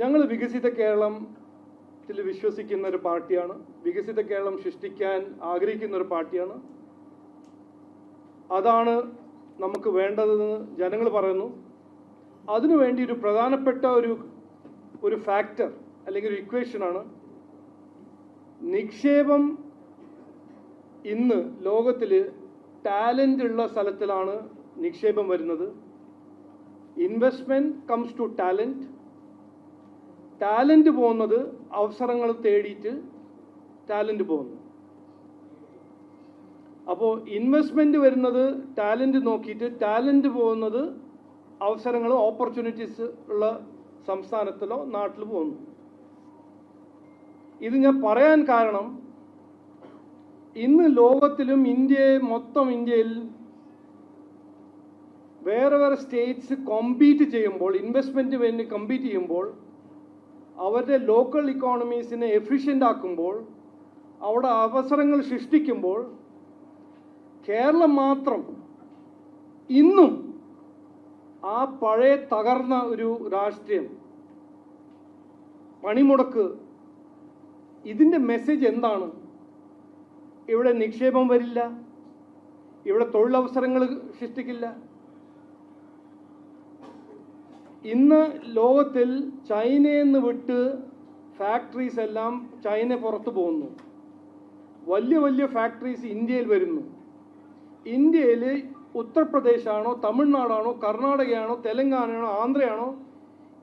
ഞങ്ങൾ വികസിത കേരളത്തിൽ വിശ്വസിക്കുന്ന ഒരു പാർട്ടിയാണ്. വികസിത കേരളം സൃഷ്ടിക്കാൻ ആഗ്രഹിക്കുന്ന ഒരു പാർട്ടിയാണ്. അതാണ് നമുക്ക് വേണ്ടതെന്ന് ജനങ്ങൾ പറയുന്നു. അതിനുവേണ്ടി ഒരു പ്രധാനപ്പെട്ട ഒരു ഒരു ഫാക്ടർ അല്ലെങ്കിൽ ഒരു ഇക്വേഷനാണ് നിക്ഷേപം ഇന്ന് ലോകത്തിൽ ടാലന്റ് ഉള്ള സ്ഥലത്തിലാണ് നിക്ഷേപം വരുന്നത്. Investment comes to talent talent പോകുന്നത് അവസരങ്ങൾ തേടിയിട്ട് ടാലന്റ് പോകുന്നു. അപ്പോൾ ഇൻവെസ്റ്റ്മെന്റ് വരുന്നത് ടാലന്റ് നോക്കിയിട്ട് ടാലന്റ് പോകുന്നത് അവസരങ്ങൾ ഓപ്പർച്യൂണിറ്റീസ് ഉള്ള സംസ്ഥാനത്തിലോ നാട്ടിൽ പോകുന്നു. ഇത് ഞാൻ പറയാൻ കാരണം ഇന്ന് ലോകത്തിലും ഇന്ത്യ മൊത്തം ഇന്ത്യയിൽ വേറെ വേറെ സ്റ്റേറ്റ്സ് കോമ്പീറ്റ് ചെയ്യുമ്പോൾ ഇൻവെസ്റ്റ്മെന്റ് വേണ്ടി കമ്പീറ്റ് ചെയ്യുമ്പോൾ അവരുടെ ലോക്കൽ ഇക്കോണമീസിനെ എഫിഷ്യന്റ് ആക്കുമ്പോൾ അവിടെ അവസരങ്ങൾ സൃഷ്ടിക്കുമ്പോൾ കേരളം മാത്രം ഇന്നും ആ പഴയ തകർന്ന ഒരു രാഷ്ട്രീയം. പണിമുടക്ക്. ഇതിന്റെ മെസ്സേജ് എന്താണ്? ഇവിടെ നിക്ഷേപം വരില്ല. ഇവിടെ തൊഴിലവസരങ്ങൾ സൃഷ്ടിക്കില്ല. ഇന്ന് ലോകത്തിൽ ചൈനയിൽ നിന്ന് വിട്ട് ഫാക്ടറീസ് എല്ലാം ചൈന പുറത്തു പോകുന്നു. വലിയ വലിയ ഫാക്ടറീസ് ഇന്ത്യയിൽ വരുന്നു. ഇന്ത്യയിൽ ഉത്തർപ്രദേശാണോ തമിഴ്നാടാണോ കർണാടകയാണോ തെലങ്കാനയാണോ ആന്ധ്രയാണോ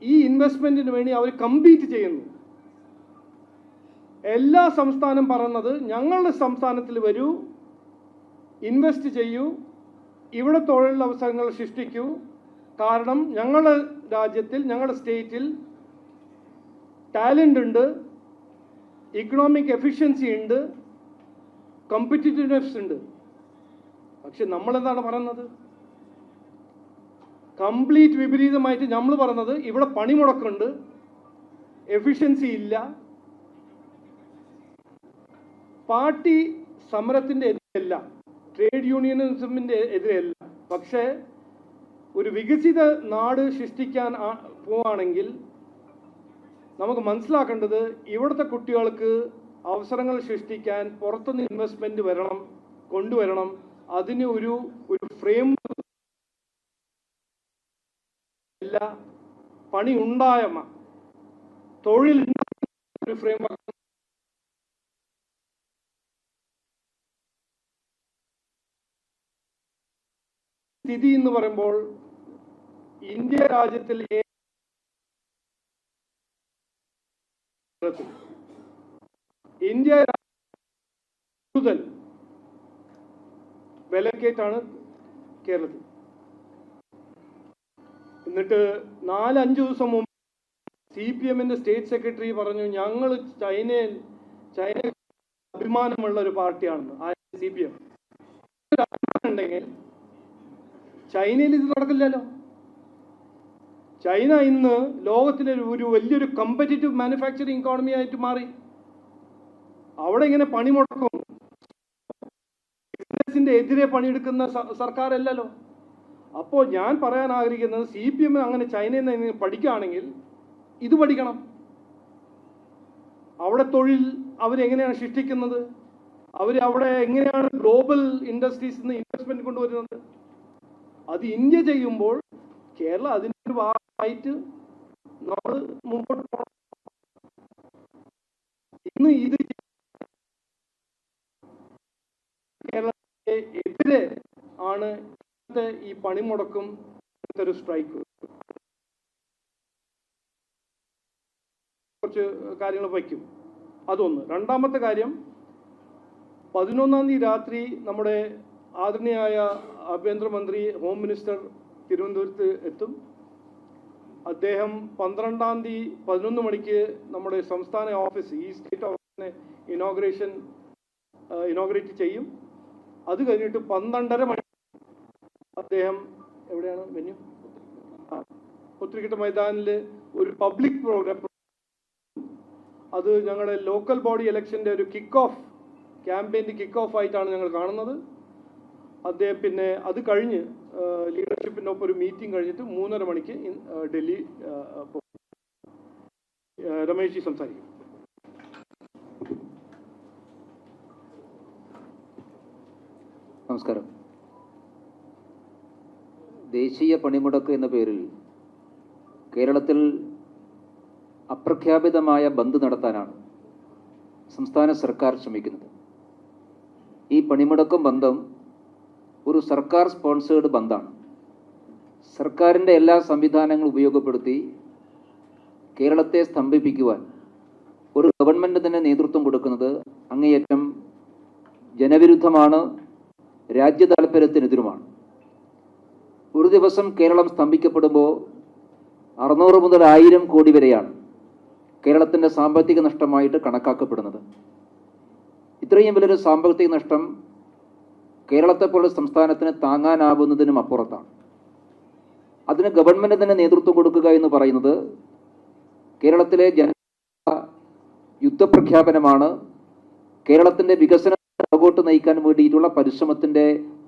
ഈ ഇൻവെസ്റ്റ്മെന്റിന് വേണ്ടി അവർ കമ്പീറ്റ് ചെയ്യുന്നു. എല്ലാ സംസ്ഥാനം പറയുന്നത് ഞങ്ങളുടെ സംസ്ഥാനത്തിൽ വരൂ ഇൻവെസ്റ്റ് ചെയ്യൂ ഇവിടെ തൊഴിലവസരങ്ങൾ സൃഷ്ടിക്കൂ കാരണം ഞങ്ങളുടെ രാജ്യത്തിൽ ഞങ്ങളുടെ സ്റ്റേറ്റിൽ ടാലന്റ് ഉണ്ട് ഇക്കണോമിക് എഫിഷ്യൻസി ഉണ്ട് കോമ്പറ്റീറ്റീവ്നെസ് ഉണ്ട്. പക്ഷെ നമ്മളെന്താണ് പറയുന്നത്? കംപ്ലീറ്റ് വിപരീതമായിട്ട് നമ്മൾ പറയുന്നത് ഇവിടെ പണിമുടക്കുണ്ട് എഫിഷ്യൻസി ഇല്ല. പാർട്ടി സമരത്തിന്റെ എതിരല്ല ട്രേഡ് യൂണിയനിസമിന്റെ എതിരല്ല. പക്ഷേ ഒരു വികസിത നാട് സൃഷ്ടിക്കാൻ പോവാണെങ്കിൽ നമുക്ക് മനസ്സിലാക്കേണ്ടത് ഇവിടുത്തെ കുട്ടികൾക്ക് അവസരങ്ങൾ സൃഷ്ടിക്കാൻ പുറത്തുനിന്ന് ഇൻവെസ്റ്റ്മെന്റ് വരണം കൊണ്ടുവരണം. അതിന് ഒരു ഒരു ഫ്രെയിം ഇല്ല. പണി ഉണ്ടായ മ- തൊഴിൽ ഒരു ഫ്രെയിം സ്ഥിതി എന്ന് പറയുമ്പോൾ ഇന്ത്യ രാജ്യത്തിൽ ഇന്ത്യ കൂടുതൽ വിലക്കേറ്റാണ് കേരളത്തിൽ. എന്നിട്ട് നാലഞ്ച് ദിവസം മുമ്പ് സി പി എമ്മിന്റെ സ്റ്റേറ്റ് സെക്രട്ടറി പറഞ്ഞു ഞങ്ങൾ ചൈനയിൽ ചൈന അഭിമാനമുള്ള ഒരു പാർട്ടിയാണെന്ന് സി പി എം ഉണ്ടെങ്കിൽ ചൈനയിൽ ഇത് നടക്കില്ലല്ലോ. ചൈന ഇന്ന് ലോകത്തിലെ ഒരു- വലിയൊരു കമ്പറ്റീറ്റീവ് മാനുഫാക്ചറിങ് ഇക്കോണമി ആയിട്ട് മാറി. അവിടെ ഇങ്ങനെ പണി മുടക്കും ബിസിനസിന്റെ എതിരെ പണിയെടുക്കുന്ന സർക്കാരല്ലല്ലോ. അപ്പോൾ ഞാൻ പറയാൻ ആഗ്രഹിക്കുന്നത് സി പി എം അങ്ങനെ ചൈനയിൽ നിന്ന് പഠിക്കുകയാണെങ്കിൽ ഇത് പഠിക്കണം. അവിടെ തൊഴിൽ അവരെങ്ങനെയാണ് സൃഷ്ടിക്കുന്നത്? അവർ അവിടെ എങ്ങനെയാണ് ഗ്ലോബൽ ഇൻഡസ്ട്രീസിൽ നിന്ന് ഇൻവെസ്റ്റ്മെന്റ് കൊണ്ടുവരുന്നത്? അത് ഇന്ത്യ ചെയ്യുമ്പോൾ കേരളം അതിന്റെ ഒരു ഭാഗമായിട്ട് നമ്മൾ മുമ്പോട്ട് പോകണം. ഇന്ന് ഇത് കേരളത്തെ എതിരെ ആണ് ഈ പണിമുടക്കും സ്ട്രൈക്ക്. കുറച്ച് കാര്യങ്ങൾ വയ്ക്കും. അതൊന്ന്. രണ്ടാമത്തെ കാര്യം പതിനൊന്നാം തീയതി രാത്രി നമ്മുടെ ആദരണീയായ ആഭ്യന്തരമന്ത്രി ഹോം മിനിസ്റ്റർ തിരുവനന്തപുരത്ത് എത്തും. അദ്ദേഹം പന്ത്രണ്ടാം തീയതി പതിനൊന്ന് മണിക്ക് നമ്മുടെ സംസ്ഥാന ഓഫീസ് ഈ സ്റ്റേറ്റ് ഓഫീസിനെ ഇനോഗ്രേഷൻ ഇനോഗ്രേറ്റ് ചെയ്യും. അത് കഴിഞ്ഞിട്ട് പന്ത്രണ്ടര മണി അദ്ദേഹം എവിടെയാണ്? വെന്യൂ ആ പുത്രിക്കട്ട മൈതാനിൽ ഒരു പബ്ലിക് പ്രോഗ്രാം അത് ഞങ്ങളുടെ ലോക്കൽ ബോഡി ഇലക്ഷന്റെ ഒരു കിക്ക് ഓഫ് ക്യാമ്പയിന്റെ കിക്ക് ഓഫ് ആയിട്ടാണ് ഞങ്ങൾ കാണുന്നത്. അദ്ദേഹം പിന്നെ അത് കഴിഞ്ഞ് ലീഡർഷിപ്പിന്റെ ഒപ്പം ഒരു മീറ്റിംഗ് കഴിഞ്ഞിട്ട് മൂന്നര മണിക്ക് ഡൽഹി രമേശ് ജി സംസാരിക്കും. നമസ്കാരം. ദേശീയ പണിമുടക്ക് എന്ന പേരിൽ കേരളത്തിൽ അപ്രഖ്യാപിതമായ ബന്ദ് നടത്താനാണ് സംസ്ഥാന സർക്കാർ ശ്രമിക്കുന്നത്. ഈ പണിമുടക്കും ബന്ധം ഒരു സർക്കാർ സ്പോൺസേഡ് ബന്ധാണ്. സർക്കാരിന്റെ എല്ലാ സംവിധാനങ്ങളും ഉപയോഗപ്പെടുത്തി കേരളത്തെ സ്തംഭിപ്പിക്കുവാൻ ഒരു ഗവൺമെന്റ് തന്നെ നേതൃത്വം കൊടുക്കുന്നത് അങ്ങേയറ്റം ജനവിരുദ്ധമാണ് രാജ്യ താല്പര്യത്തിനെതിരുമാണ്. ഒരു ദിവസം കേരളം സ്തംഭിക്കപ്പെടുമ്പോൾ അറുന്നൂറ് മുതൽ ആയിരം കോടി വരെയാണ് കേരളത്തിന്റെ സാമ്പത്തിക നഷ്ടമായിട്ട് കണക്കാക്കപ്പെടുന്നത്. ഇത്രയും വലിയൊരു സാമ്പത്തിക നഷ്ടം കേരളത്തെപ്പോലുള്ള സംസ്ഥാനത്തിന് താങ്ങാനാവുന്നതിനും അപ്പുറത്താണ്. അതിന് ഗവൺമെന്റ് തന്നെ നേതൃത്വം കൊടുക്കുക എന്ന് പറയുന്നത് കേരളത്തിലെ ജന യുദ്ധപ്രഖ്യാപനമാണ്. കേരളത്തിന്റെ വികസനം പുറകോട്ട് നയിക്കാൻ വേണ്ടിയിട്ടുള്ള പരിശ്രമത്തിന്റെ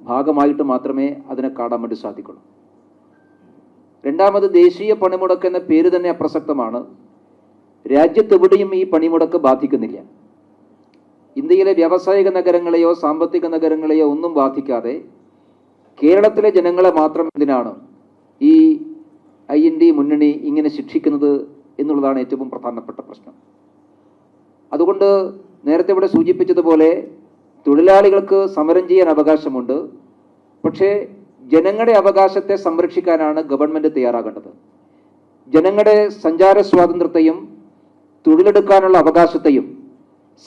ഭാഗമായിട്ട് മാത്രമേ അതിനെ കാണാൻ വേണ്ടി സാധിക്കുള്ളൂ. രണ്ടാമത് ദേശീയ പണിമുടക്ക് എന്ന പേര് തന്നെ അപ്രസക്തമാണ്. രാജ്യത്തെവിടെയും ഈ പണിമുടക്ക് ബാധിക്കുന്നില്ല. ഇന്ത്യയിലെ വ്യാവസായിക നഗരങ്ങളെയോ സാമ്പത്തിക നഗരങ്ങളെയോ ഒന്നും ബാധിക്കാതെ കേരളത്തിലെ ജനങ്ങളെ മാത്രം എന്തിനാണ് ഈ ഐ എൻ ഡി മുന്നണി ഇങ്ങനെ ശിക്ഷിക്കുന്നത് എന്നുള്ളതാണ് ഏറ്റവും പ്രധാനപ്പെട്ട പ്രശ്നം. അതുകൊണ്ട് നേരത്തെ ഇവിടെ സൂചിപ്പിച്ചതുപോലെ തൊഴിലാളികൾക്ക് സമരം ചെയ്യാൻ അവകാശമുണ്ട്. പക്ഷേ ജനങ്ങളുടെ അവകാശത്തെ സംരക്ഷിക്കാനാണ് ഗവൺമെന്റ് തയ്യാറാകേണ്ടത്. ജനങ്ങളുടെ സഞ്ചാര സ്വാതന്ത്ര്യത്തെയും തൊഴിലെടുക്കാനുള്ള അവകാശത്തെയും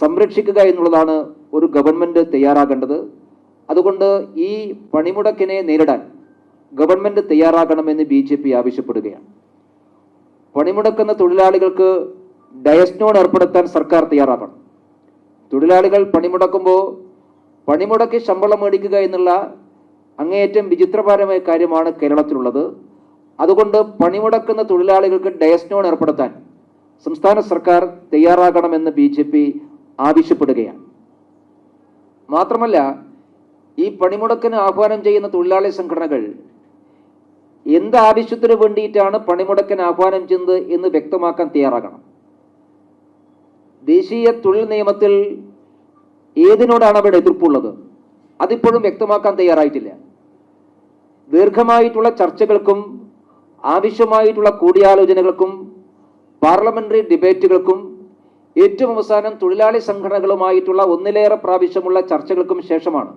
സംരക്ഷിക്കുക എന്നുള്ളതാണ് ഒരു ഗവൺമെന്റ് തയ്യാറാകേണ്ടത്. അതുകൊണ്ട് ഈ പണിമുടക്കിനെ നേരിടാൻ ഗവൺമെന്റ് തയ്യാറാകണമെന്ന് ബി ജെ പി ആവശ്യപ്പെടുകയാണ്. പണിമുടക്കുന്ന തൊഴിലാളികൾക്ക് ഡയസ്നോൺ ഏർപ്പെടുത്താൻ സർക്കാർ തയ്യാറാക്കണം തൊഴിലാളികൾ പണിമുടക്കുമ്പോൾ പണിമുടക്കി ശമ്പളം മേടിക്കുക എന്നുള്ള അങ്ങേയറ്റം വിചിത്രപരമായ കാര്യമാണ് കേരളത്തിലുള്ളത്. അതുകൊണ്ട് പണിമുടക്കുന്ന തൊഴിലാളികൾക്ക് ഡയസ്നോൺ ഏർപ്പെടുത്താൻ സംസ്ഥാന സർക്കാർ തയ്യാറാകണമെന്ന് ബി ജെ പി ആവശ്യപ്പെടുകയാണ്. മാത്രമല്ല ഈ പണിമുടക്കിന് ആഹ്വാനം ചെയ്യുന്ന തൊഴിലാളി സംഘടനകൾ എന്ത് ആവശ്യത്തിന് വേണ്ടിയിട്ടാണ് പണിമുടക്കിന് ആഹ്വാനം ചെയ്യുന്നത് എന്ന് വ്യക്തമാക്കാൻ തയ്യാറാകണം. ദേശീയ തൊഴിൽ നിയമത്തിൽ ഏതിനോടാണ് അവരുടെ എതിർപ്പുള്ളത്? അതിപ്പോഴും വ്യക്തമാക്കാൻ തയ്യാറായിട്ടില്ല. ദീർഘമായിട്ടുള്ള ചർച്ചകൾക്കും ആവശ്യമായിട്ടുള്ള കൂടിയാലോചനകൾക്കും പാർലമെന്ററി ഡിബേറ്റുകൾക്കും ഏറ്റവും അവസാനം തൊഴിലാളി സംഘടനകളുമായിട്ടുള്ള ഒന്നിലേറെ പ്രാവശ്യമുള്ള ചർച്ചകൾക്കും ശേഷമാണ്.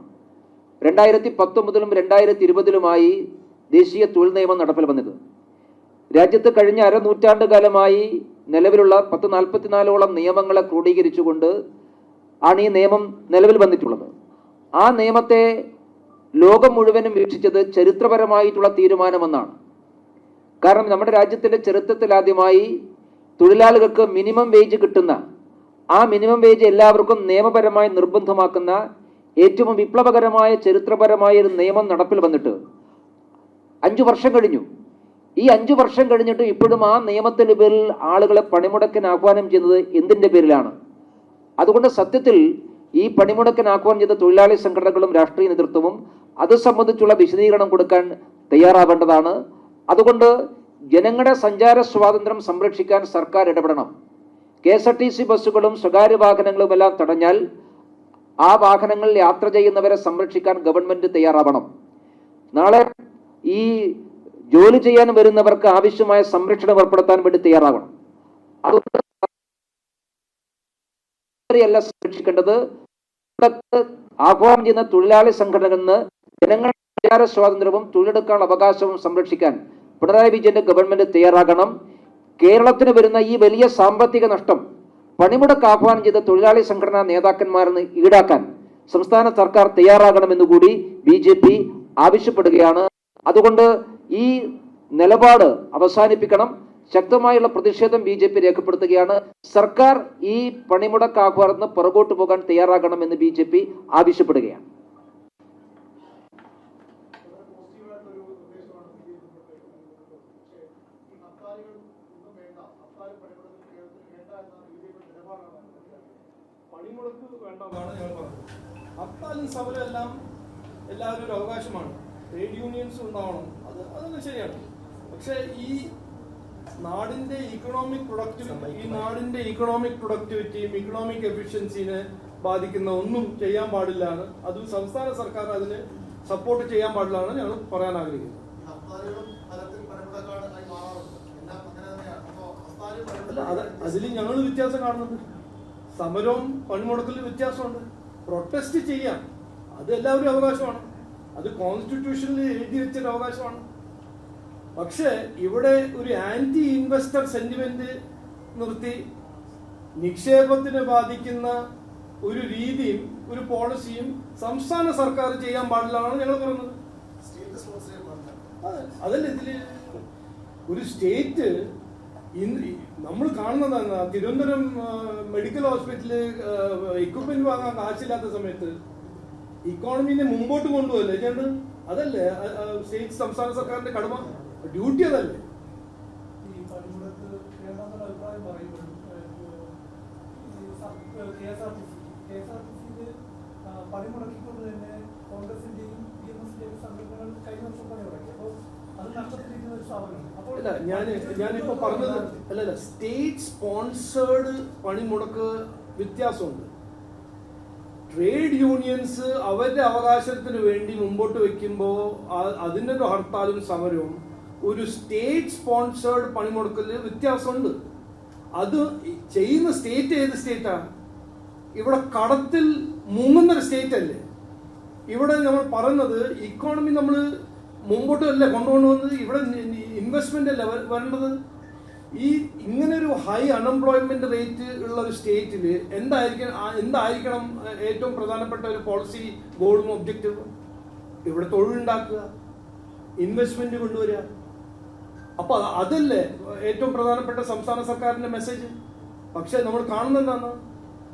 രണ്ടായിരത്തി പത്തൊമ്പതിലും രണ്ടായിരത്തി ഇരുപതിലുമായി ദേശീയ തൊഴിൽ നിയമം നടപ്പിൽ വന്നത്. രാജ്യത്ത് കഴിഞ്ഞ അരനൂറ്റാണ്ട് കാലമായി നിലവിലുള്ള പത്ത് നാൽപ്പത്തിനാലോളം നിയമങ്ങളെ ക്രോഡീകരിച്ചുകൊണ്ട് ആണ് ഈ നിയമം നിലവിൽ വന്നിട്ടുള്ളത്. ആ നിയമത്തെ ലോകം മുഴുവനും വീക്ഷിച്ചത് ചരിത്രപരമായിട്ടുള്ള തീരുമാനമെന്നാണ്. കാരണം നമ്മുടെ രാജ്യത്തിന്റെ ചരിത്രത്തിൽ ആദ്യമായി തൊഴിലാളികൾക്ക് മിനിമം വേജ് കിട്ടുന്ന ആ മിനിമം വേജ് എല്ലാവർക്കും നിയമപരമായി നിർബന്ധമാക്കുന്ന ഏറ്റവും വിപ്ലവകരമായ ചരിത്രപരമായ ഒരു നിയമം നടപ്പിൽ വന്നിട്ട്. അഞ്ചു വർഷം കഴിഞ്ഞു. ഈ അഞ്ചു വർഷം കഴിഞ്ഞിട്ട് ഇപ്പോഴും ആ നിയമത്തിന്റെ പേരിൽ ആളുകളെ പണിമുടക്കിന് ആഹ്വാനം ചെയ്യുന്നത് എന്തിന്റെ പേരിലാണ്? അതുകൊണ്ട് സത്യത്തിൽ ഈ പണിമുടക്കിന് ആഹ്വാനം ചെയ്ത തൊഴിലാളി സംഘടനകളും രാഷ്ട്രീയ നേതൃത്വവും അത് സംബന്ധിച്ചുള്ള വിശദീകരണം കൊടുക്കാൻ തയ്യാറാവേണ്ടതാണ്. അതുകൊണ്ട് ജനങ്ങളുടെ സഞ്ചാര സ്വാതന്ത്ര്യം സംരക്ഷിക്കാൻ സർക്കാർ ഇടപെടണം. K S R T C ബസ്സുകളും സ്വകാര്യ വാഹനങ്ങളും എല്ലാം തടഞ്ഞാൽ ആ വാഹനങ്ങളിൽ യാത്ര ചെയ്യുന്നവരെ സംരക്ഷിക്കാൻ ഗവൺമെന്റ് തയ്യാറാവണം. നാളെ ഈ ജോലി ചെയ്യാൻ വരുന്നവർക്ക് ആവശ്യമായ സംരക്ഷണം ഏർപ്പെടുത്താൻ വേണ്ടി തയ്യാറാവണം. അതുകൊണ്ട് അല്ല സംരക്ഷിക്കേണ്ടത്. ആഹ്വാനം ചെയ്യുന്ന തൊഴിലാളി സംഘടനകളിൽ നിന്ന് ജനങ്ങളുടെ സ്വാതന്ത്ര്യവും തൊഴിലെടുക്കാനുള്ള അവകാശവും സംരക്ഷിക്കാൻ പിണറായി വിജയന്റെ ഗവൺമെന്റ് തയ്യാറാകണം. കേരളത്തിന് വരുന്ന ഈ വലിയ സാമ്പത്തിക നഷ്ടം പണിമുടക്ക് ആഹ്വാനം ചെയ്ത തൊഴിലാളി സംഘടനാ നേതാക്കന്മാരിൽ നിന്ന് ഈടാക്കാൻ സംസ്ഥാന സർക്കാർ തയ്യാറാകണമെന്ന് കൂടി ബി ജെ പി ആവശ്യപ്പെടുകയാണ്. അതുകൊണ്ട് ഈ നിലപാട് അവസാനിപ്പിക്കണം. ശക്തമായുള്ള പ്രതിഷേധം ബി ജെ പി രേഖപ്പെടുത്തുകയാണ്. സർക്കാർ ഈ പണിമുടക്ക് ആഹ്വാനം പുറകോട്ട് പോകാൻ തയ്യാറാകണമെന്ന് ബി ജെ പി ആവശ്യപ്പെടുകയാണ്. വേണ്ടതാണ് ഞങ്ങൾ പറഞ്ഞത്. ഹർത്താലും സമരം എല്ലാം എല്ലാവരും ഒരു അവകാശമാണ്. ട്രേഡ് യൂണിയൻസ് ഉണ്ടാവണം. അത് അതൊക്കെ ശരിയാണ്. പക്ഷേ ഈ നാടിന്റെ ഇക്കണോമിക് പ്രൊഡക്ടിവിറ്റി ഈ നാടിന്റെ ഇക്കണോമിക് പ്രൊഡക്ടിവിറ്റിയും ഇക്കണോമിക് എഫിഷ്യൻസിനെ ബാധിക്കുന്ന ഒന്നും ചെയ്യാൻ പാടില്ല എന്ന് അതും സംസ്ഥാന സർക്കാർ അതിന് സപ്പോർട്ട് ചെയ്യാൻ പാടില്ല എന്ന് ഞങ്ങൾ പറയാൻ ആഗ്രഹിക്കുന്നു. അല്ല അത് അതിൽ ഞങ്ങൾ വ്യത്യാസം കാണുന്നുണ്ട്. സമരവും പണിമുടക്കലും വ്യത്യാസമുണ്ട്. പ്രൊട്ടസ്റ്റ് ചെയ്യാം. അത് എല്ലാവരും അവകാശമാണ്. അത് കോൺസ്റ്റിറ്റ്യൂഷനിൽ എഴുതി വെച്ചൊരു അവകാശമാണ്. പക്ഷേ ഇവിടെ ഒരു ആന്റി ഇൻവെസ്റ്റർ സെന്റിമെന്റ് നിർത്തി നിക്ഷേപത്തിനെ ബാധിക്കുന്ന ഒരു രീതിയും ഒരു പോളിസിയും സംസ്ഥാന സർക്കാർ ചെയ്യാൻ പാടില്ലാണ് ഞങ്ങൾ പറയുന്നത്. അതല്ല ഇതിൽ? ഒരു സ്റ്റേറ്റ് ഇന്ന് നമ്മൾ കാണുന്നതാണ് തിരുവനന്തപുരം മെഡിക്കൽ ഹോസ്പിറ്റലിൽ എക്യുപ്മെന്റ് വാങ്ങാൻ കാശില്ലാത്ത സമയത്ത് ഇക്കോണമിനെ മുമ്പോട്ട് കൊണ്ടുപോകല്ലേ ചേട്ടൻ അതല്ലേ സ്റ്റേറ്റ് സംസ്ഥാന സർക്കാരിന്റെ കടമ? ഡ്യൂട്ടി അതല്ലേ. പണിമുടക്കിക്കൊണ്ട് തന്നെ കോൺഗ്രസിന്റെയും ബി എം എസിന്റെയും സംഘടനകൾ കഴിഞ്ഞ വർഷം പണിമുടക്കി അപ്പോൾ അത് നഷ്ടത്തിരിക്കുന്ന ഒരു സ്ഥാപനമാണ് അപ്പോൾ അല്ല ഞാൻ ഞാനിപ്പോ പറഞ്ഞത് അല്ല സ്റ്റേറ്റ് സ്പോൺസേർഡ് പണിമുടക്ക് വ്യത്യാസമുണ്ട്. ട്രേഡ് യൂണിയൻസ് അവരുടെ അവകാശത്തിന് വേണ്ടി മുമ്പോട്ട് വെക്കുമ്പോ അതിന്റെ ഒരു ഹർത്താലും സമരവും ഒരു സ്റ്റേറ്റ് സ്പോൺസേർഡ് പണിമുടക്കൽ വ്യത്യാസമുണ്ട്. അത് ചെയ്യുന്ന സ്റ്റേറ്റ് ഏത് സ്റ്റേറ്റാണ് ഇവിടെ കടത്തിൽ മുങ്ങുന്ന ഒരു സ്റ്റേറ്റ് അല്ലേ? ഇവിടെ നമ്മൾ പറയുന്നത് ഇക്കോണമി നമ്മൾ മുമ്പോട്ട് അല്ല കൊണ്ടുകൊണ്ടുവന്നത് ഇവിടെ ഇൻവെസ്റ്റ്മെന്റ് അല്ല വരേണ്ടത്? ഈ ഇങ്ങനെ ഒരു ഹൈ അൺഎംപ്ലോയ്മെന്റ് റേറ്റ് ഉള്ള ഒരു സ്റ്റേറ്റിൽ എന്തായിരിക്കണം ആ- എന്തായിരിക്കണം ഏറ്റവും പ്രധാനപ്പെട്ട ഒരു പോളിസി ഗോളും ഒബ്ജക്റ്റീവ് ഇവിടെ തൊഴിലുണ്ടാക്കുക ഇൻവെസ്റ്റ്മെന്റ് കൊണ്ടുവരിക. അപ്പൊ അതല്ലേ ഏറ്റവും പ്രധാനപ്പെട്ട സംസ്ഥാന സർക്കാരിന്റെ മെസ്സേജ് പക്ഷെ നമ്മൾ കാണുന്ന എന്താണ്?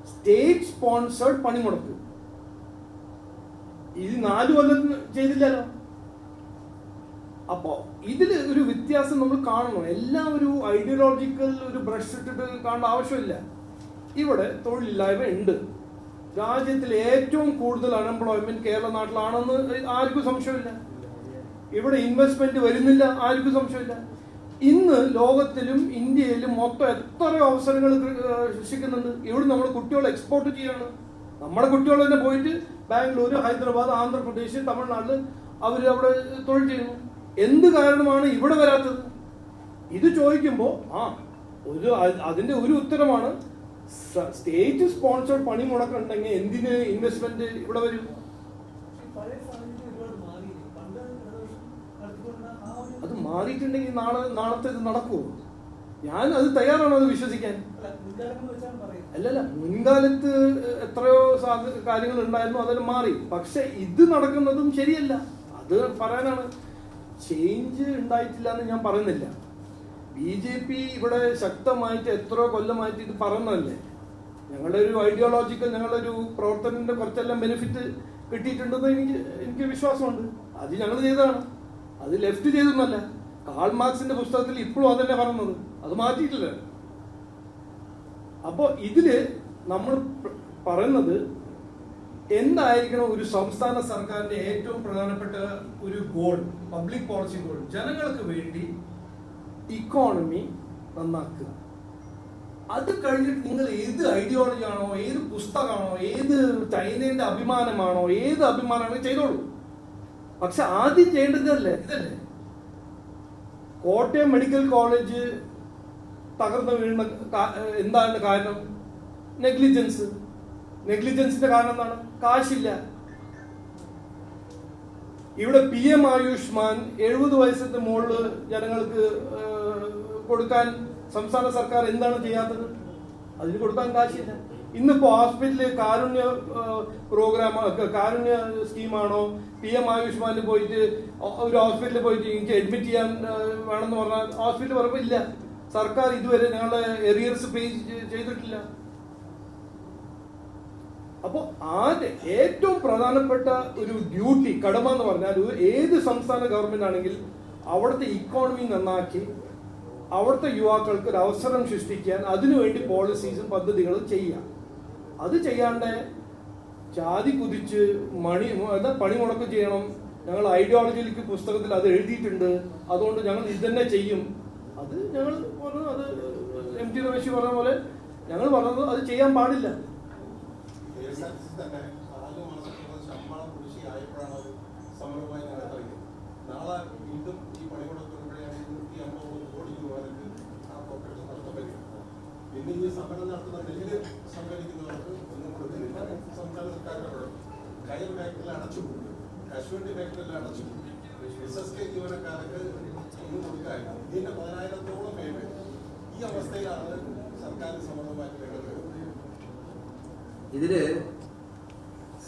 സ്റ്റേറ്റ് സ്പോൺസേഡ് പണിമുടക്ക്. ഇത് നാല് കൊല്ലം ചെയ്തില്ലല്ലോ? അപ്പോ ഇതിൽ ഒരു വ്യത്യാസം നമ്മൾ കാണണം എല്ലാം ഒരു ഐഡിയോളജിക്കൽ ഒരു ബ്രഷ് ഇട്ടിട്ട് കാണേണ്ട ആവശ്യമില്ല. ഇവിടെ തൊഴിലില്ലായ്മ ഉണ്ട്. രാജ്യത്തിൽ ഏറ്റവും കൂടുതൽ അൺഎംപ്ലോയ്മെന്റ് കേരള നാട്ടിലാണെന്ന് ആർക്കും സംശയമില്ല. ഇവിടെ ഇൻവെസ്റ്റ്മെന്റ് വരുന്നില്ല ആർക്കും സംശയമില്ല. ഇന്ന് ലോകത്തിലും ഇന്ത്യയിലും മൊത്തം എത്ര അവസരങ്ങൾ സൃഷ്ടിക്കുന്നുണ്ട്. ഇവിടെ നമ്മൾ കുട്ടികളെ എക്സ്പോർട്ട് ചെയ്യാണ്. നമ്മുടെ കുട്ടികൾ തന്നെ പോയിട്ട് ബാംഗ്ലൂർ ഹൈദരാബാദ് ആന്ധ്രാപ്രദേശ് തമിഴ്നാട് അവർ അവിടെ തൊഴിൽ ചെയ്യുന്നു. എന്ത് കാരണമാണ് ഇവിടെ വരാത്തത്? ഇത് ചോദിക്കുമ്പോൾ ആ ഒരു അതിന്റെ ഒരു ഉത്തരമാണ് സ്റ്റേറ്റ് സ്പോൺസേഡ് പണി മുടക്കുണ്ടെങ്കിൽ എന്തിന് ഇൻവെസ്റ്റ്മെന്റ് ഇവിടെ വരും? അത് മാറിയിട്ടുണ്ടെങ്കിൽ നാളെ നാളത്തെ ഇത് നടക്കുമോ ഞാൻ അത് തയ്യാറാണോ അത് വിശ്വസിക്കാൻ? അല്ലല്ല മുൻകാലത്ത് എത്രയോ കാര്യങ്ങൾ ഉണ്ടായിരുന്നു അതെല്ലാം മാറി. പക്ഷെ ഇത് നടക്കുന്നതും ശരിയല്ല. അത് പറയാനാണ്. ചേഞ്ച് ഉണ്ടായിട്ടില്ല എന്ന് ഞാൻ പറയുന്നില്ല. ബി ജെ പി ഇവിടെ ശക്തമായിട്ട് എത്ര കൊല്ലമായിട്ട് ഇത് പറഞ്ഞതല്ലേ ഞങ്ങളുടെ ഒരു ഐഡിയോളജിക്കൽ ഞങ്ങളുടെ ഒരു പ്രവർത്തനത്തിന്റെ കുറച്ചെല്ലാം ബെനിഫിറ്റ് കിട്ടിയിട്ടുണ്ടെന്ന് എനിക്ക് എനിക്ക് വിശ്വാസമുണ്ട്. അത് ഞങ്ങൾ ചെയ്തതാണ്. അത് ലെഫ്റ്റ് ചെയ്തൊന്നല്ല. കാൾ മാർക്സിന്റെ പുസ്തകത്തിൽ ഇപ്പോഴും അതന്നെ പറഞ്ഞത് അത് മാറ്റിയിട്ടില്ല. അപ്പോൾ ഇതിൽ നമ്മൾ പറയുന്നത് എന്തായിരിക്കണം ഒരു സംസ്ഥാന സർക്കാരിന്റെ ഏറ്റവും പ്രധാനപ്പെട്ട ഒരു ഗോൾ പബ്ലിക് പോളിസി ഗോൾ ജനങ്ങൾക്ക് വേണ്ടി ഇക്കോണമി നന്നാക്കുക. അത് കഴിഞ്ഞിട്ട് നിങ്ങൾ ഏത് ഐഡിയോളജി ആണോ ഏത് പുസ്തകമാണോ ഏത് ചൈനയുടെ അഭിമാനമാണോ ഏത് അഭിമാനമാണോ ചെയ്തോളൂ. പക്ഷെ ആദ്യം ചെയ്യേണ്ടതല്ലേ ഇതല്ലേ? കോട്ടയം മെഡിക്കൽ കോളേജ് തകർന്നു വീഴുന്ന എന്താണ് കാരണം? നെഗ്ലിജൻസ്. നെഗ്ലിജൻസിന്റെ കാരണം എന്താണ്? കാശില്ല. ഇവിടെ പി എം ആയുഷ്മാൻ എഴുപത് വയസ്സിന്റെ മുകളിൽ ജനങ്ങൾക്ക് കൊടുക്കാൻ സംസ്ഥാന സർക്കാർ എന്താണ് ചെയ്യാത്തത്? അതിന് കൊടുക്കാൻ കാശില്ല. ഇന്നിപ്പോ ഹോസ്പിറ്റലിൽ കാരുണ്യ പ്രോഗ്രാം കാരുണ്യ സ്കീമാണോ? പി എം ആയുഷ്മാനിൽ പോയിട്ട് ഒരു ഹോസ്പിറ്റലിൽ പോയിട്ട് എനിക്ക് അഡ്മിറ്റ് ചെയ്യാൻ വേണമെന്ന് പറഞ്ഞാൽ ഹോസ്പിറ്റൽ പറയുമ്പോൾ ഇല്ല. സർക്കാർ ഇതുവരെ ഞങ്ങളുടെ എറിയർസ് പേ ചെയ്തിട്ടില്ല. അപ്പോ ആദ്യ ഏറ്റവും പ്രധാനപ്പെട്ട ഒരു ഡ്യൂട്ടി കടമ എന്ന് പറഞ്ഞാൽ ഏത് സംസ്ഥാന ഗവൺമെന്റ് ആണെങ്കിൽ അവിടുത്തെ ഇക്കോണമി നന്നാക്കി അവിടുത്തെ യുവാക്കൾക്ക് ഒരു അവസരം സൃഷ്ടിക്കാൻ അതിനുവേണ്ടി പോളിസീസും പദ്ധതികളും ചെയ്യാം. അത് ചെയ്യാണ്ട് ജാതി കുതിച്ച് മണി എന്താ പണിമുടക്ക് ചെയ്യണം. ഞങ്ങൾ ഐഡിയോളജിയിലേക്ക് പുസ്തകത്തിൽ അത് എഴുതിയിട്ടുണ്ട്. അതുകൊണ്ട് ഞങ്ങൾ ഇത് തന്നെ ചെയ്യും. അത് ഞങ്ങൾ പറഞ്ഞു അത് എം ടി രമേശ് പറഞ്ഞ പോലെ ഞങ്ങൾ പറഞ്ഞത് അത് ചെയ്യാൻ പാടില്ല. KSRTC തന്നെ നാല് മാസത്തോളം ശമ്പളം ഞങ്ങൾ ഇറങ്ങിയത് നാളെ വീണ്ടും ഈ പണിമുടക്കുമ്പോഴാണ് ഇരുന്നൂറ്റി അമ്പത് കോടി രൂപയ്ക്ക് ആ കോർപ്പറേഷൻ പിന്നെ ഈ സമരം നടത്തുന്ന നെല്ല് സംഭരിക്കുന്നവർക്ക് ഒന്നും കൊടുക്കുന്നില്ല സംസ്ഥാന സർക്കാരിന്റെ കുഴപ്പം കയർ ഫാക്ടറിയിൽ അടച്ചുപൂട്ടി കശുവണ്ടി ഫാക്ടറിയിൽ അടച്ചുപൂട്ടി എസ് എസ് കെ ജീവനക്കാർക്ക് ഒന്നും കൊടുക്കാനില്ല ഇതിന്റെ പതിനായിരത്തോളം പേര് ഈ അവസ്ഥയിലാണ് രംഗത്ത് വരുന്നത് ഇതിൽ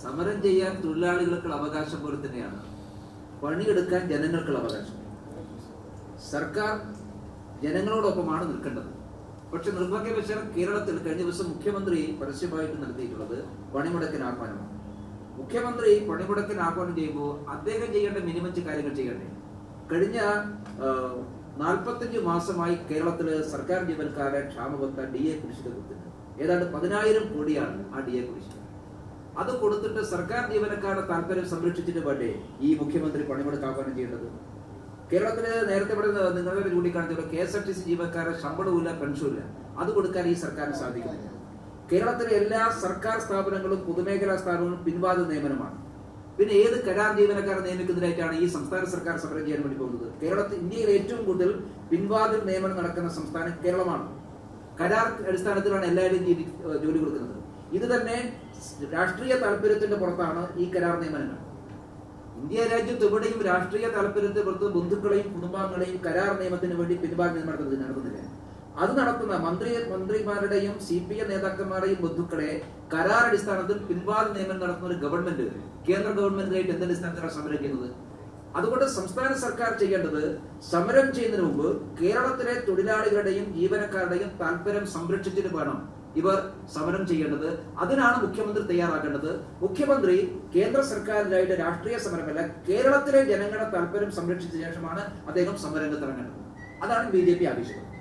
സമരം ചെയ്യാൻ തൊഴിലാളികൾക്കുള്ള അവകാശം പോലെ തന്നെയാണ്. പണിയെടുക്കാൻ ജനങ്ങൾക്കുള്ള അവകാശം. സർക്കാർ ജനങ്ങളോടൊപ്പമാണ് നിൽക്കേണ്ടത്. പക്ഷെ നിർഭാഗ്യവശാൽ കേരളത്തിൽ കഴിഞ്ഞ ദിവസം മുഖ്യമന്ത്രി പരസ്യമായിട്ട് നടത്തിയിട്ടുള്ളത് പണിമുടക്കിന് ആഹ്വാനമാണ്. മുഖ്യമന്ത്രി പണിമുടക്കിന് ആഹ്വാനം ചെയ്യുമ്പോൾ അദ്ദേഹം ചെയ്യേണ്ട മിനിമം കാര്യങ്ങൾ ചെയ്യണ്ടേ കഴിഞ്ഞ നാൽപ്പത്തഞ്ച് മാസമായി കേരളത്തിൽ സർക്കാർ ജീവനക്കാരെ ക്ഷാമബത്ത ഡി എ കൊടുത്തിട്ടുണ്ട്. ഏതാണ്ട് പതിനായിരം കോടിയാണ് ആ ഡി എ കുടിശ്ശിക അത് കൊടുത്തിട്ട് സർക്കാർ ജീവനക്കാരുടെ താല്പര്യം സംരക്ഷിച്ചിട്ട് വേണ്ടേ ഈ മുഖ്യമന്ത്രി പണിമുടക്ക് ആഹ്വാനം ചെയ്യേണ്ടത്? കേരളത്തിലെ നേരത്തെ ഇവിടെ നിങ്ങളുടെ ചൂണ്ടിക്കാണിച്ചുള്ള K S R T C ജീവനക്കാരുടെ ശമ്പളവുമില്ല പെൻഷനില്ല അത് കൊടുക്കാൻ ഈ സർക്കാരിന് സാധിക്കുന്നില്ല. കേരളത്തിലെ എല്ലാ സർക്കാർ സ്ഥാപനങ്ങളും പൊതുമേഖലാ സ്ഥാപനങ്ങളും പിൻവാദ നിയമനമാണ്. പിന്നെ ഏത് കരാർ ജീവനക്കാരെ നിയമിക്കുന്നതിനായിട്ടാണ് ഈ സംസ്ഥാന സർക്കാർ സമരം ചെയ്യാൻ വേണ്ടി പോകുന്നത്? കേരളത്തിൽ ഇന്ത്യയിൽ ഏറ്റവും കൂടുതൽ പിൻവാതിൽ നിയമനം നടക്കുന്ന സംസ്ഥാനം കേരളമാണ്. കരാർ അടിസ്ഥാനത്തിലാണ് എല്ലാവരും ജോലി കൊടുക്കുന്നത്. ഇത് തന്നെ രാഷ്ട്രീയ താല്പര്യത്തിന്റെ പുറത്താണ് ഈ കരാർ നിയമനങ്ങൾ. ഇന്ത്യ രാജ്യത്ത് എവിടെയും രാഷ്ട്രീയ താല്പര്യത്തെ പുറത്ത് ബന്ധുക്കളെയും കുടുംബാംഗങ്ങളെയും കരാർ നിയമത്തിന് വേണ്ടി പിൻഭാഗം നടത്തുന്നത് നടത്തുന്നില്ല അത് നടത്തുന്ന മന്ത്രി മന്ത്രിമാരുടെയും സി പി എം നേതാക്കന്മാരുടെയും ബന്ധുക്കളെ കരാർ അടിസ്ഥാനത്തിൽ പിൻവാദ നിയമനം നടത്തുന്ന ഒരു ഗവൺമെന്റ് കേന്ദ്ര ഗവൺമെന്റിനായിട്ട് എന്ത് അടിസ്ഥാനത്തിലാണ് സമരം ചെയ്യുന്നത് അതുകൊണ്ട് സംസ്ഥാന സർക്കാർ ചെയ്യേണ്ടത് സമരം ചെയ്യുന്നതിന് മുമ്പ് കേരളത്തിലെ തൊഴിലാളികളുടെയും ജീവനക്കാരുടെയും താല്പര്യം സംരക്ഷിച്ചിട്ട് വേണം. ഇവർ സമരം ചെയ്യേണ്ടത്. അതിനാണ് മുഖ്യമന്ത്രി തയ്യാറാക്കേണ്ടത്. മുഖ്യമന്ത്രി കേന്ദ്ര സർക്കാരിനായിട്ട് രാഷ്ട്രീയ സമരമല്ല കേരളത്തിലെ ജനങ്ങളുടെ താല്പര്യം സംരക്ഷിച്ച ശേഷമാണ് അദ്ദേഹം സമരംഗത്തിറങ്ങേണ്ടത് അതാണ് ബി ജെ പി ആവശ്യപ്പെടുന്നത്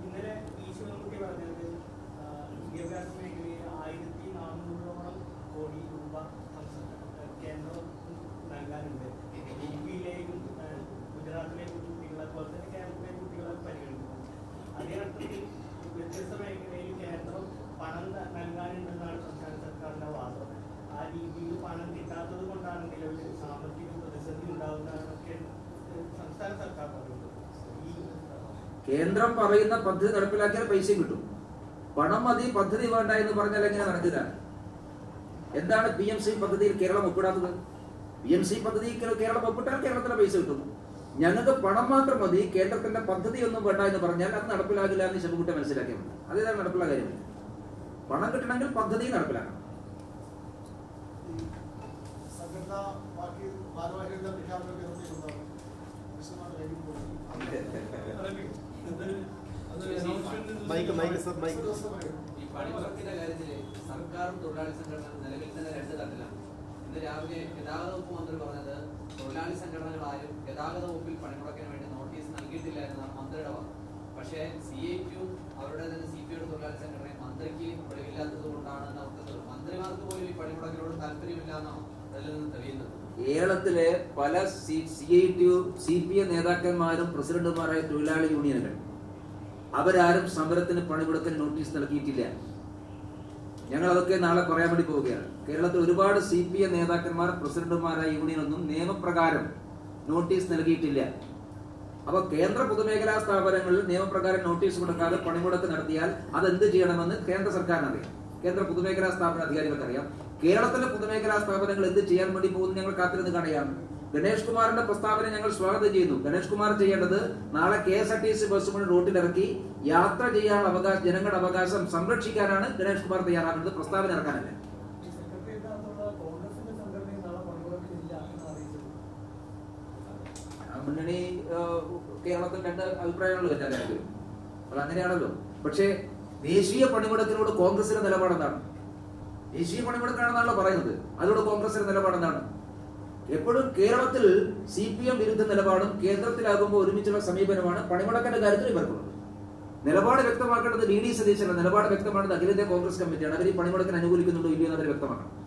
ഇന്നലെ ഈ ശിവൻകുട്ടി പറഞ്ഞത് ആ, വിദ്യാഭ്യാസ മേഖലയിൽ ആയിരത്തി നാനൂറോളം കോടി രൂപ സംസ്ഥാന കേന്ദ്രം നൽകാനുണ്ട് യു പിയിലെയും ആ, ഗുജറാത്തിലെയും കുട്ടികളെ പോലെ തന്നെ കേരളത്തിലെ കുട്ടികളെ പരിഗണിക്കുന്നു അതേ അർത്ഥത്തിൽ വ്യത്യസ്ത മേഖലയിൽ കേന്ദ്രം പണം നൽകാനുണ്ടെന്നാണ് സംസ്ഥാന സർക്കാരിന്റെ വാദം. ആ രീതിയിൽ പണം കിട്ടാത്തത് കൊണ്ടാണ് നിലവിൽ സാമ്പത്തിക പ്രതിസന്ധി ഉണ്ടാകുന്നതൊക്കെ സംസ്ഥാന സർക്കാർ പറയുന്നത് കേന്ദ്രം പറയുന്ന പദ്ധതി നടപ്പിലാക്കിയാൽ പൈസയും കിട്ടും. പണം മതി പദ്ധതി വേണ്ട എന്ന് പറഞ്ഞാൽ എങ്ങനെ നടക്കില്ല? എന്താണ് പി എം സി പദ്ധതിയിൽ കേരളം ഒപ്പിടാത്തത്? പി എം സി പദ്ധതി കേരളം ഒപ്പിട്ടാൽ കേരളത്തിലെ പൈസ കിട്ടും. ഞങ്ങൾക്ക് പണം മാത്രം മതി കേന്ദ്രത്തിന്റെ പദ്ധതി ഒന്നും വേണ്ട എന്ന് പറഞ്ഞാൽ അത് നടപ്പിലാകില്ല എന്ന് ശിവകുട്ടി മനസ്സിലാക്കിയാൽ മതി അതേതാണ് നടപ്പിലുള്ള കാര്യം? പണം കിട്ടണമെങ്കിൽ പദ്ധതി നടപ്പിലാക്കണം. സംഘടന ഈ പണിമുടക്കിന്റെ കാര്യത്തിൽ സർക്കാരും തൊഴിലാളി സംഘടനകളും നിലവിൽ തന്നെ രണ്ട് തട്ടിലാണ് രാവിലെ ഗതാഗത വകുപ്പ് മന്ത്രി പറഞ്ഞത് തൊഴിലാളി സംഘടനകളാരും ഗതാഗത വകുപ്പിൽ പണിമുടക്കാൻ വേണ്ടി നോട്ടീസ് നൽകിയിട്ടില്ല എന്നാണ് മന്ത്രിയുടെ വാദം പക്ഷേ സി ഐ ക്യു അവരുടെ തന്നെ സി പി ഐയുടെ തൊഴിലാളി സംഘടനയും മന്ത്രിക്ക് ഒഴിവില്ലാത്തത് കൊണ്ടാണ് മന്ത്രിമാർക്ക് പോലും ഈ പണിമുടക്കിനോട് താല്പര്യമില്ല എന്നാണ് അതിൽ നിന്ന് തെളിയുന്നത്. കേരളത്തിലെ പല C I T C P M നേതാക്കന്മാരും പ്രസിഡന്റുമാരായ തൊഴിലാളി യൂണിയനുകൾ. അവരാരും സമരത്തിന് പണിമുടക്കിന് നോട്ടീസ് നൽകിയിട്ടില്ല. ഞങ്ങൾ അതൊക്കെ നാളെ പറയാൻ വേണ്ടി പോവുകയാണ്. കേരളത്തിൽ ഒരുപാട് സി പി എം നേതാക്കന്മാർ പ്രസിഡന്റുമാരായ യൂണിയനൊന്നും നിയമപ്രകാരം നോട്ടീസ് നൽകിയിട്ടില്ല. അപ്പൊ കേന്ദ്ര പൊതുമേഖലാ സ്ഥാപനങ്ങളിൽ നിയമപ്രകാരം നോട്ടീസ് കൊടുക്കാതെ പണിമുടക്ക് നടത്തിയാൽ അത് എന്ത് ചെയ്യണമെന്ന് കേന്ദ്ര സർക്കാരിനറിയാം. കേന്ദ്ര പൊതുമേഖലാ സ്ഥാപന അധികാരികൾക്ക് അറിയാം കേരളത്തിലെ പൊതുമേഖലാ സ്ഥാപനങ്ങൾ എന്ത് ചെയ്യാൻ വേണ്ടി പോകുന്നു ഞങ്ങൾ കാത്തിരുന്ന് കാണുകയാണ്. ഗണേഷ് കുമാറിന്റെ പ്രസ്താവന ഞങ്ങൾ സ്വാഗതം ചെയ്യുന്നു. ഗണേഷ് കുമാർ ചെയ്യേണ്ടത് നാളെ K S R T C bus മുഴുവൻ റോട്ടിലിറക്കി യാത്ര ചെയ്യാനുള്ള അവകാശം ജനങ്ങളുടെ അവകാശം സംരക്ഷിക്കാനാണ് ഗണേഷ് കുമാർ തയ്യാറാക്കുന്നത്. പ്രസ്താവന ഇറക്കാനല്ല? മുന്നണി കേരളത്തിൽ രണ്ട് അഭിപ്രായങ്ങളുള്ള എല്ലാ കാര്യത്തിലും അപ്പോൾ അങ്ങനെയാണല്ലോ. പക്ഷേ ദേശീയ പണിമുടക്കിനോട് കോൺഗ്രസിന്റെ നിലപാടെന്താണ്? ദേശീയ പണിമുടക്കാണെന്നാണല്ലോ പറയുന്നത്. അതിനോട് കോൺഗ്രസിന്റെ നിലപാട് എന്താണ് എപ്പോഴും കേരളത്തിൽ സി പി എം വിരുദ്ധ നിലപാടും കേന്ദ്രത്തിലാകുമ്പോൾ ഒരുമിച്ചുള്ള സമീപനമാണ്. പണിമുടക്കന്റെ കാര്യത്തിൽ ഇവർക്കുള്ളത് നിലപാട് വ്യക്തമാക്കേണ്ടത് ഡി ഡി സതീശന്റെ നിലപാട് വ്യക്തമാക്കുന്നത് അഖിലേന്ത്യാ കോൺഗ്രസ് കമ്മിറ്റിയാണ്. അവർ ഈ പണിമുടക്കിന് അനുകൂലിക്കുന്നുണ്ടോ ഇല്ലയോ എന്ന് അവർ വ്യക്തമാക്കണം.